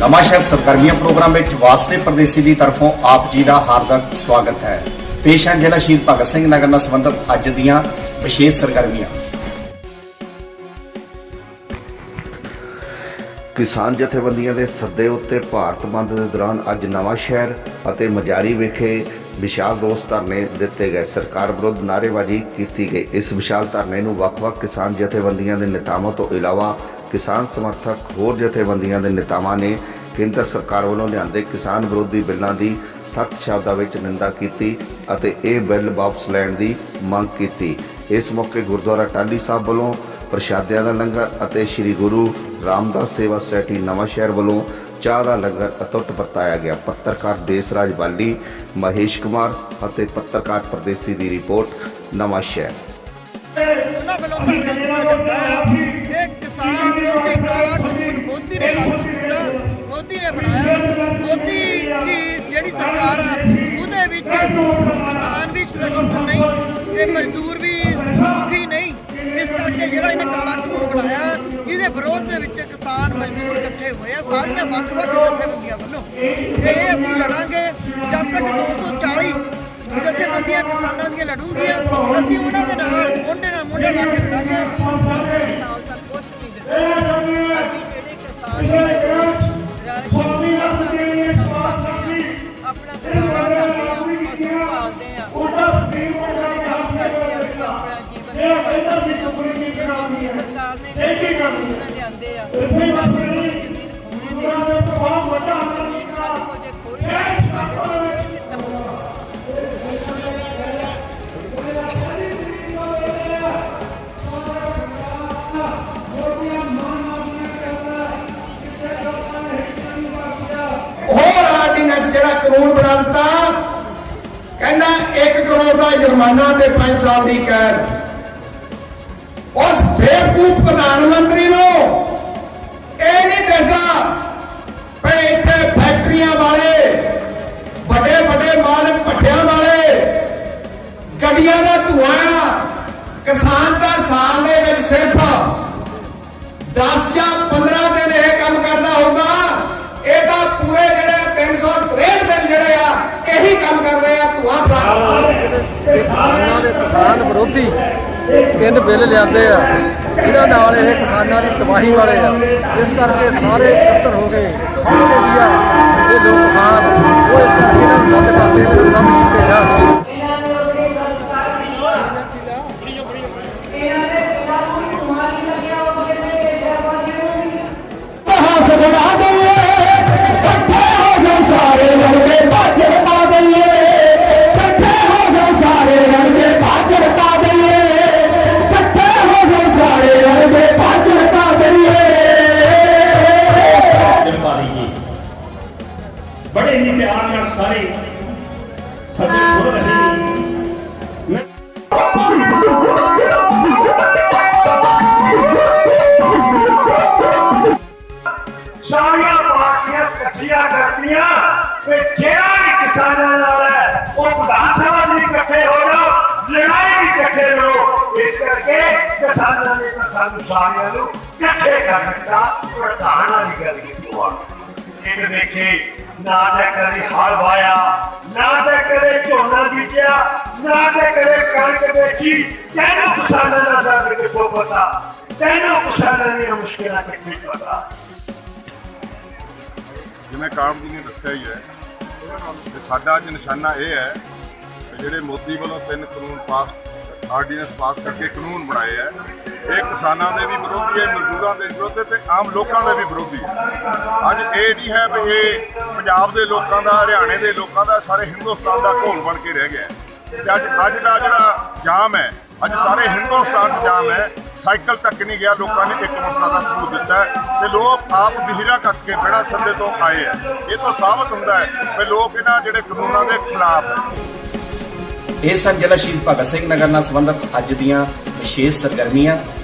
ਨਵਾਂਸ਼ਹਿਰ ਸਰਗਰਮੀਆਂ ਪ੍ਰੋਗਰਾਮ ਵਿੱਚ ਵਾਸਤੇ ਪ੍ਰਦੇਸੀ ਦੀ ਤਰਫੋਂ ਆਪ ਜੀ ਦਾ ਹਾਰਦਿਕ ਸਵਾਗਤ ਹੈ। ਪੇਸ਼ ਹੈ ਜ਼ਿਲ੍ਹਾ ਸ਼ਹੀਦ ਭਗਤ ਸਿੰਘ ਨਗਰ ਨਾਲ ਸੰਬੰਧਿਤ ਅੱਜ ਦੀਆਂ ਵਿਸ਼ੇਸ਼ ਸਰਗਰਮੀਆਂ। ਕਿਸਾਨ ਜਥੇਬੰਦੀਆਂ ਦੇ ਸੱਦੇ ਉੱਤੇ ਭਾਰਤ ਬੰਦ ਦੇ ਦੌਰਾਨ ਅੱਜ ਨਵਾਂ ਸ਼ਹਿਰ ਅਤੇ ਮਜਾਰੀ ਵਿਖੇ ਵਿਸ਼ਾਲ ਰੋਸ ਧਰਨੇ ਦਿੱਤੇ ਗਏ। ਸਰਕਾਰ ਵਿਰੁੱਧ ਨਾਅਰੇਬਾਜ਼ੀ ਕੀਤੀ ਗਈ। ਇਸ ਵਿਸ਼ਾਲ ਧਰਨੇ ਨੂੰ ਵੱਖ-ਵੱਖ ਕਿਸਾਨ ਜਥੇਬੰਦੀਆਂ ਦੇ ਨੇਤਾਵਾਂ ਤੋਂ ਇਲਾਵਾ ਕਿਸਾਨ ਸਮਰਥਕ ਹੋਰ ਜਥੇਬੰਦੀਆਂ ਦੇ ਨੇਤਾਵਾਂ ਨੇ ਕੇਂਦਰ ਸਰਕਾਰ ਵੱਲੋਂ ਲਿਆਂਦੇ ਕਿਸਾਨ ਵਿਰੋਧੀ ਬਿੱਲਾਂ ਦੀ ਸਖਤ ਸ਼ਬਦਾਂ ਵਿੱਚ ਨਿੰਦਾ ਕੀਤੀ ਅਤੇ ਇਹ ਬਿੱਲ ਵਾਪਸ ਲੈਣ ਦੀ ਮੰਗ ਕੀਤੀ। ਇਸ ਮੌਕੇ ਗੁਰਦੁਆਰਾ ਟਾਹਲੀ ਸਾਹਿਬ ਵੱਲੋਂ ਪ੍ਰਸ਼ਾਦਿਆਂ ਦਾ ਲੰਗਰ ਅਤੇ ਸ੍ਰੀ ਗੁਰੂ ਰਾਮਦਾਸ ਸੇਵਾ ਸੋਸਾਇਟੀ ਨਵਾਂ ਸ਼ਹਿਰ ਵੱਲੋਂ ਚਾਹ ਦਾ ਲੰਗਰ ਅਤੁੱਟ ਵਰਤਾਇਆ ਗਿਆ। ਪੱਤਰਕਾਰ ਦੇਸਰਾਜ ਬਾਲੀ, ਮਹੇਸ਼ ਕੁਮਾਰ ਅਤੇ ਪੱਤਰਕਾਰ ਪ੍ਰਦੇਸੀ ਦੀ ਰਿਪੋਰਟ ਨਵਾਂ ਸ਼ਹਿਰ। ਮੋਦੀ ਨੇ ਮੋਦੀ ਨੇ ਬਣਾਇਆ ਮੋਦੀ ਦੀ ਜਿਹੜੀ ਸਰਕਾਰ ਆ ਉਹਦੇ ਵਿੱਚ ਕਿਸਾਨ ਵੀ ਸੁਰੱਖਿਅਤ ਨਹੀਂ ਤੇ ਮਜ਼ਦੂਰ ਵੀ ਵੀ ਨਹੀਂ ਇਸ ਕਰਕੇ ਜਿਹੜਾ ਇਹਨੇ ਕਾਲਾ ਕਾਨੂੰਨ ਬਣਾਇਆ ਇਹਦੇ ਵਿਰੋਧ ਦੇ ਵਿੱਚ ਕਿਸਾਨ ਮਜ਼ਦੂਰ ਇਕੱਠੇ ਹੋਏ ਆ ਸਾਰੀਆਂ ਵੱਖ-ਵੱਖ ਜਥੇਬੰਦੀਆਂ ਵੱਲੋਂ ਤੇ ਇਹ ਅਸੀਂ ਲੜਾਂਗੇ ਜਦ ਤੱਕ 240 ਜਥੇਬੰਦੀਆਂ ਕਿਸਾਨਾਂ ਦੀਆਂ ਲੜੂਗੀਆਂ ਅਸੀਂ ਉਹਨਾਂ ਦੇ ਨਾਲ ਮੋਢੇ ਨਾਲ ਮੋਢੇ ਲਾ ਕੇ ਲੜਾਂਗੇ ਸਾਲ ਦਿੱਤਾ ਕਹਿੰਦਾ 1 ਕਰੋੜ ਦਾ ਜੁਰਮਾਨਾ ਤੇ 5 ਸਾਲ ਦੀ ਕੈਦ। ਉਸ ਬੇਵਕੂਫ ਪ੍ਰਧਾਨ ਮੰਤਰੀ ਨੂੰ ਇਹ ਨਹੀਂ ਦਿਸਦਾ ਵੀ ਇੱਥੇ ਫੈਕਟਰੀਆਂ ਵਾਲੇ, ਵੱਡੇ ਵੱਡੇ ਮਾਲਕ ਭੱਠਿਆਂ ਵਾਲੇ, ਗੱਡੀਆਂ ਦਾ ਧੂਆਂ, ਕਿਸਾਨ ਦਾ ਸਾਲ ਦੇ ਵਿੱਚ ਸਿਰਫ 10 ਜਾਂ 15 ਦਿਨ ਇਹ ਕੰਮ ਕਰਦਾ ਹੋਊਗਾ ਇਹ ਤਾਂ ਪੂਰੇ ਜਿਹੜੇ 363 ਦਿਨ ਜਿਹੜੇ ਆ ਇਹੀ ਕੰਮ ਕਰ ਰਹੇ ਆ ਧੂਆਂ ਫੈਲਾ ਕਿਸਾਨਾਂ ਦੇ ਕਿਸਾਨ ਵਿਰੋਧੀ ਤਿੰਨ ਬਿੱਲ ਲਿਆਂਦੇ ਆ। ਜਿਨ੍ਹਾਂ ਨਾਲ ਇਹ ਕਿਸਾਨਾਂ ਦੀ ਤਬਾਹੀ ਵਾਲੇ ਆ। ਇਸ ਕਰਕੇ ਸਾਰੇ ਇਕੱਤਰ ਹੋ ਗਏ। ਜਿਹੜੇ ਵੀ ਆ, ਇਹ ਲੋਕ ਕਿਸਾਨ, ਉਹ ਇਸ ਕਰਕੇ ਇਹਨਾਂ ਨੂੰ ਰੱਦ ਕਰਦੇ ਬੜੇ ਹੀ ਪਿਆਰ ਨਾਲ ਸਾਰੇ ਸੱਜਣ ਸੁਣ ਰਹੇ ਨੇ ਮੈਂ ਸਾਰੀਆਂ ਪਾਰਟੀਆਂ ਇਕੱਠੀਆਂ ਕਰਤੀਆਂ ਤੇ ਜਿਹੜਾ ਵੀ ਕਿਸਾਨਾਂ ਨਾਲ ਹੈ ਉਹ ਵਿਧਾਨ ਸਭਾ 'ਚ ਵੀ ਇਕੱਠੇ ਹੋ ਜਾਓ ਲੜਾਈ ਵੀ ਇਕੱਠੇ ਲੜੋ ਇਸ ਕਰਕੇ ਕਿਸਾਨਾਂ ਨੇ ਤਾਂ ਸਾਨੂੰ ਸਾਰਿਆਂ ਨੂੰ ਇਕੱਠੇ ਕਰ ਦਿੱਤਾ ਪ੍ਰਧਾਨ ਵਾਲੀ ਗੱਲ ਕੀਤੀ ਉਹ ਇੱਕ ਦੇਖੇ ਨਾ ਤਾਂ ਕਦੇ ਹਲ ਵਾਇਆ, ਨਾ ਤਾਂ ਕਦੇ ਝੋਨਾ ਬੀਜਿਆ, ਨਾ ਤਾਂ ਕਦੇ ਕਣਕ ਵੇਚੀ। ਤੈਨੂੰ ਕਿਸਾਨਾਂ ਦਾ ਦਰਦ ਕਿੱਥੋਂ ਪਤਾ? ਤੈਨੂੰ ਕਿਸਾਨਾਂ ਦੀਆਂ ਮੁਸ਼ਕਿਲਾਂ ਕਿੱਥੇ ਪਤਾ? ਜਿਵੇਂ ਕਾਮ ਜੀ ਨੇ ਦੱਸਿਆ ਹੀ ਹੈ ਕਿ ਸਾਡਾ ਅੱਜ ਨਿਸ਼ਾਨਾ ਇਹ ਹੈ ਕਿ ਜਿਹੜੇ ਮੋਦੀ ਵੱਲੋਂ ਤਿੰਨ ਕਾਨੂੰਨ ਪਾਸ, ਆਰਡੀਨੈਂਸ ਪਾਸ ਕਰਕੇ ਕਾਨੂੰਨ ਬਣਾਏ ਹੈ ਇਹ ਕਿਸਾਨਾਂ ਦੇ ਵੀ ਵਿਰੋਧੀ ਹੈ, ਮਜ਼ਦੂਰਾਂ ਦੇ ਵਿਰੋਧੀ ਤੇ ਆਮ ਲੋਕਾਂ ਦੇ ਵੀ ਵਿਰੋਧੀ ਹੈ। ਅੱਜ ਇਹ ਨਹੀਂ ਹੈ ਵੀ ਇਹ ਪੰਜਾਬ ਦੇ ਲੋਕਾਂ ਦਾ, ਹਰਿਆਣੇ ਦੇ ਲੋਕਾਂ ਦਾ, ਸਾਰੇ ਹਿੰਦੁਸਤਾਨ ਦਾ ਘੋਲ ਬਣ ਕੇ ਰਹਿ ਗਿਆ ਹੈ। ਤੇ ਅੱਜ ਅੱਜ ਦਾ ਜਿਹੜਾ ਜਾਮ ਹੈ, ਅੱਜ ਸਾਰੇ ਹਿੰਦੁਸਤਾਨ 'ਚ ਜਾਮ ਹੈ, ਸਾਈਕਲ ਤੱਕ ਨਹੀਂ ਗਿਆ, ਲੋਕਾਂ ਨੇ ਇੱਕ ਮਸਲਾ ਦਾ ਸਬੂਤ ਦਿੱਤਾ ਹੈ ਤੇ ਲੋਕ ਆਪ ਬਹੀਰਾ ਕੱਟ ਕੇ ਬਿਨਾਂ ਸੱਦੇ ਤੋਂ ਆਏ ਆ ਇਹ ਤੋਂ ਸਾਬਤ ਹੁੰਦਾ ਹੈ ਕਿ ਲੋਕ ਇਹਨਾਂ ਜਿਹੜੇ ਕਾਨੂੰਨਾਂ ਦੇ ਖਿਲਾਫ ਇਹ ਸਨ ਜ਼ਿਲ੍ਹਾ ਸ਼ਹੀਦ ਭਗਤ ਸਿੰਘ ਨਗਰ ਨਾਲ ਸੰਬੰਧਿਤ ਅੱਜ ਦੀਆਂ ਵਿਸ਼ੇਸ਼ ਸਰਗਰਮੀਆਂ।